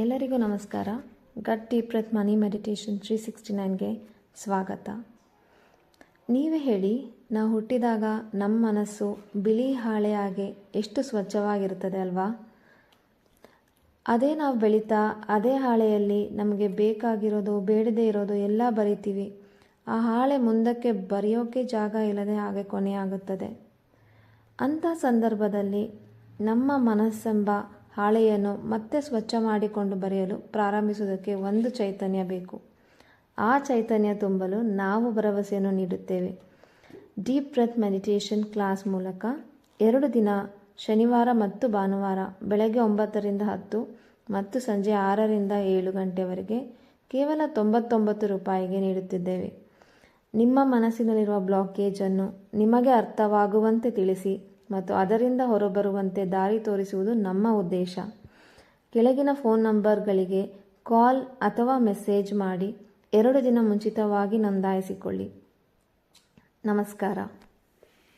ಎಲ್ಲರಿಗೂ ನಮಸ್ಕಾರ. Gut deep breath money meditation three sixty ನೈನ್ಗೆ ಸ್ವಾಗತ. ನೀವೇ ಹೇಳಿ ನಾವು ಹುಟ್ಟಿದಾಗ ನಮ್ಮ ಮನಸ್ಸು ಬಿಳಿ ಹಾಳೆಯಾಗೆ ಎಷ್ಟು ಸ್ವಚ್ಛವಾಗಿರುತ್ತದೆ ಅಲ್ವಾ? ಅದೇ ನಾವು ಬೆಳೀತಾ ಅದೇ ಹಾಳೆಯಲ್ಲಿ ನಮಗೆ ಬೇಕಾಗಿರೋದು, ಬೇಡದೇ ಇರೋದು ಎಲ್ಲ ಬರಿತೀವಿ. ಆ ಹಾಳೆ ಮುಂದಕ್ಕೆ ಬರೆಯೋಕೆ ಜಾಗ ಇಲ್ಲದೆ ಹಾಗೆ ಕೊನೆಯಾಗುತ್ತದೆ ಅಂಥ ಸಂದರ್ಭದಲ್ಲಿ ನಮ್ಮ ಮನಸ್ಸೆಂಬ ಹಾಳೆಯನ್ನು ಮತ್ತೆ ಸ್ವಚ್ಛ ಮಾಡಿಕೊಂಡು ಬರೆಯಲು ಪ್ರಾರಂಭಿಸುವುದಕ್ಕೆ ಒಂದು ಚೈತನ್ಯ ಬೇಕು. ಆ ಚೈತನ್ಯ ತುಂಬಲು ನಾವು ಭರವಸೆಯನ್ನು ನೀಡುತ್ತೇವೆ. ಡೀಪ್ ಬ್ರೆತ್ ಮೆಡಿಟೇಷನ್ ಕ್ಲಾಸ್ ಮೂಲಕ ಎರಡು ದಿನ, ಶನಿವಾರ ಮತ್ತು ಭಾನುವಾರ ಬೆಳಗ್ಗೆ ಒಂಬತ್ತರಿಂದ ಹತ್ತು ಮತ್ತು ಸಂಜೆ ಆರರಿಂದ ಏಳು ಗಂಟೆವರೆಗೆ ಕೇವಲ ತೊಂಬತ್ತೊಂಬತ್ತು ರೂಪಾಯಿಗೆ ನೀಡುತ್ತಿದ್ದೇವೆ. ನಿಮ್ಮ ಮನಸ್ಸಿನಲ್ಲಿರುವ ಬ್ಲಾಕೇಜನ್ನು ನಿಮಗೆ ಅರ್ಥವಾಗುವಂತೆ ತಿಳಿಸಿ. ಮತ್ತು ಅದರಿಂದ ಹೊರಬರುವಂತೆ ದಾರಿ ತೋರಿಸುವುದು ನಮ್ಮ ಉದ್ದೇಶ. ಕೆಳಗಿನ ಫೋನ್ ನಂಬರ್ಗಳಿಗೆ ಕಾಲ್ ಅಥವಾ ಮೆಸೇಜ್ ಮಾಡಿ ಎರಡು ದಿನ ಮುಂಚಿತವಾಗಿ ನೋಂದಾಯಿಸಿಕೊಳ್ಳಿ. ನಮಸ್ಕಾರ.